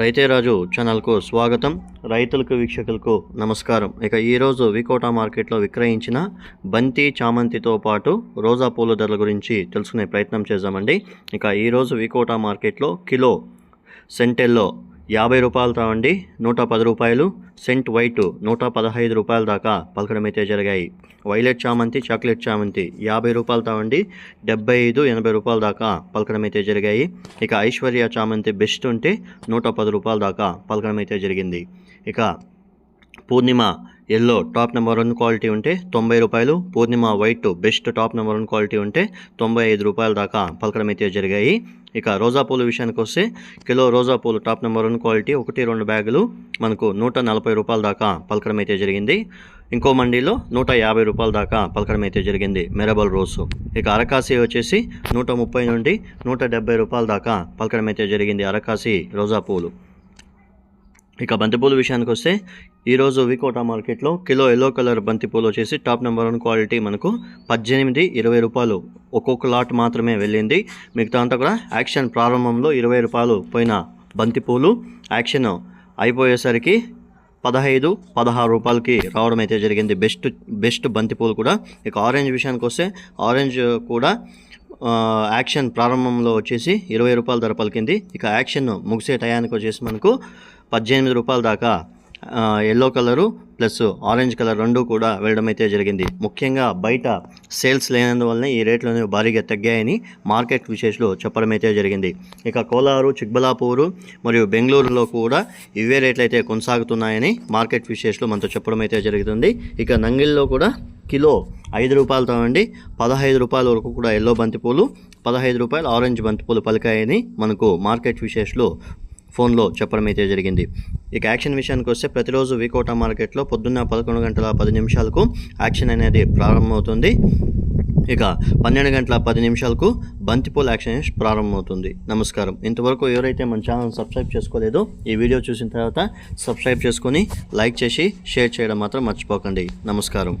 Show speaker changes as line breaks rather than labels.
రైతే రాజు ఛానల్కు స్వాగతం. రైతులకు వీక్షకులకు నమస్కారం. ఇక ఈరోజు వికోటా మార్కెట్లో విక్రయించిన బంతి చామంతితో పాటు రోజా పూల ధరల గురించి తెలుసుకునే ప్రయత్నం చేద్దామండి. ఇక ఈరోజు వికోటా మార్కెట్లో కిలో సెంటెల్లో యాభై రూపాయలతో అండి నూట పది రూపాయలు. సెంట్ వైట్ నూట పదహైదు రూపాయల దాకా పలకడం అయితే జరిగాయి. వైలెట్ చామంతి చాక్లెట్ చామంతి యాభై రూపాయలతో అండి డెబ్బై ఐదు ఎనభై రూపాయల దాకా పలకడం అయితే జరిగాయి. ఇక ఐశ్వర్య చామంతి బెస్ట్ ఉంటే నూట పది రూపాయల దాకా పలకడం అయితే జరిగింది. ఇక Purnima yellow top number one quality ఉంటే తొంభై రూపాయలు Purnima white best top number one quality ఉంటే తొంభై ఐదు రూపాయల దాకా పలకడం అయితే జరిగాయి. ఇక రోజా పూల విషయానికి వస్తే కిలో రోజా పూలు టాప్ నెంబర్ వన్ క్వాలిటీ ఒకటి రెండు బ్యాగులు మనకు నూట నలభై రూపాయల దాకా పలకడం అయితే జరిగింది. ఇంకో మండీలో నూట యాభై రూపాయల దాకా పలకడం అయితే జరిగింది మెరబల్ రోసు. ఇక అరకాసి వచ్చేసి నూట ముప్పై నుండి నూట డెబ్బై రూపాయల దాకా పలకడం అయితే జరిగింది అరకాసి రోజా పూలు. ఇక బంతిపూల విషయానికి వస్తే ఈరోజు వికోటా మార్కెట్లో కిలో ఎల్లో కలర్ బంతిపూలు వచ్చేసి టాప్ నెంబర్ వన్ క్వాలిటీ మనకు పద్దెనిమిది ఇరవై రూపాయలు ఒక్కొక్క లాట్ మాత్రమే వెళ్ళింది. మిగతా అంతా కూడా యాక్షన్ ప్రారంభంలో ఇరవై రూపాయలు పోయిన బంతిపూలు. యాక్షన్ అయిపోయేసరికి పదహైదు పదహారు రూపాయలకి రావడం అయితే జరిగింది. బెస్ట్ బెస్ట్ బంతిపూలు కూడా. ఇక ఆరెంజ్ విషయానికి వస్తే ఆరెంజ్ కూడా యాక్షన్ ప్రారంభంలో వచ్చేసి ఇరవై రూపాయల ధర పలికింది. ఇక యాక్షన్ ముగిసే టయానికి వచ్చేసి మనకు పద్దెనిమిది రూపాయల దాకా yellow colour plus orange colour రెండు కూడా వెళ్ళడం అయితే జరిగింది. ముఖ్యంగా బయట సేల్స్ లేనందువల్లనే ఈ రేట్లు అనేవి భారీగా తగ్గాయని మార్కెట్ విశేషాలు చెప్పడం అయితే జరిగింది. ఇక కోలారు చిక్బలాపూరు మరియు బెంగళూరులో కూడా ఇవే రేట్లు అయితే కొనసాగుతున్నాయని మార్కెట్ విశేషాలు మనతో చెప్పడం అయితే జరుగుతుంది. ఇక నంగిల్లో కూడా కిలో ఐదు రూపాయలతో అండి. పదహైదు రూపాయల వరకు కూడా ఎల్లో బంతిపూలు పదహైదు రూపాయలు ఆరెంజ్ బంతిపూలు పలికాయని మనకు మార్కెట్ విశేషాలు ఫోన్లో చెప్పడం అయితే జరిగింది. ఇక యాక్షన్ విషయానికి వస్తే ప్రతిరోజు వికోటా మార్కెట్లో పొద్దున్న పదకొండు గంటల పది నిమిషాలకు యాక్షన్ అనేది ప్రారంభమవుతుంది. ఇక పన్నెండు గంటల పది నిమిషాలకు బంతిపూల యాక్షన్ ప్రారంభమవుతుంది. నమస్కారం. ఇంతవరకు ఎవరైతే మన ఛానల్ సబ్స్క్రైబ్ చేసుకోలేదో ఈ వీడియో చూసిన తర్వాత సబ్స్క్రైబ్ చేసుకొని లైక్ చేసి షేర్ చేయడం మాత్రం మర్చిపోకండి. నమస్కారం.